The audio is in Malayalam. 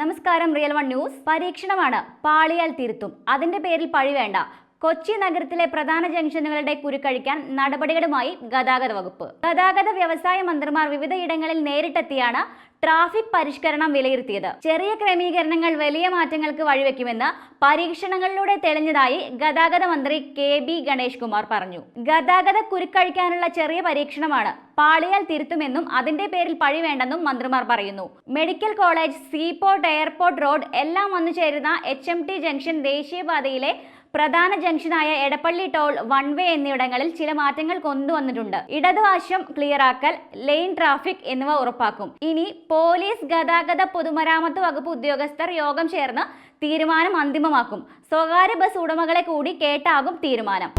നമസ്കാരം റിയൽ വൺ ന്യൂസ്. പരീക്ഷണമാണ്. പാളിയാൽ തിരുത്തും. അതിന്റെ പേരിൽ പഴി വേണ്ട. കൊച്ചി നഗരത്തിലെ പ്രധാന ജംഗ്ഷനുകളുടെ കുരുക്കഴിക്കാൻ നടപടികളുമായി ഗതാഗത വകുപ്പ്. ഗതാഗത വ്യവസായ മന്ത്രിമാർ വിവിധയിടങ്ങളിൽ നേരിട്ടെത്തിയാണ് ട്രാഫിക് പരിഷ്കരണം വിലയിരുത്തിയത്. ചെറിയ ക്രമീകരണങ്ങൾ വലിയ മാറ്റങ്ങൾക്ക് വഴിവെക്കുമെന്ന് പരീക്ഷണങ്ങളിലൂടെ തെളിഞ്ഞതായി ഗതാഗത മന്ത്രി കെ ബി ഗണേഷ് കുമാർ പറഞ്ഞു. ഗതാഗത കുരുക്കഴിക്കാനുള്ള ചെറിയ പരീക്ഷണമാണ് പാളിയാൽ തിരുത്തുമെന്നും അതിന്റെ പേരിൽ പഴി വേണ്ടെന്നും മന്ത്രിമാർ പറയുന്നു. Medical college seaport airport road എല്ലാം വന്നു ചേരുന്ന എച്ച് എം ടി ജംഗ്ഷൻ ദേശീയപാതയിലെ പ്രധാന ജംഗ്ഷനായ എടപ്പള്ളി ടോൾ വൺ വേ എന്നിവിടങ്ങളിൽ ചില മാറ്റങ്ങൾ കൊണ്ടുവന്നിട്ടുണ്ട്. ഇടതുവശം ക്ലിയറാക്കൽ ലെയിൻ ട്രാഫിക് എന്നിവ ഉറപ്പാക്കും. ഇനി പോലീസ് ഗതാഗത പൊതുമരാമത്ത് വകുപ്പ് ഉദ്യോഗസ്ഥർ യോഗം ചേർന്ന് തീരുമാനം അന്തിമമാക്കും. സ്വകാര്യ ബസ് ഉടമകളെ കൂടി കേട്ടാകും തീരുമാനം.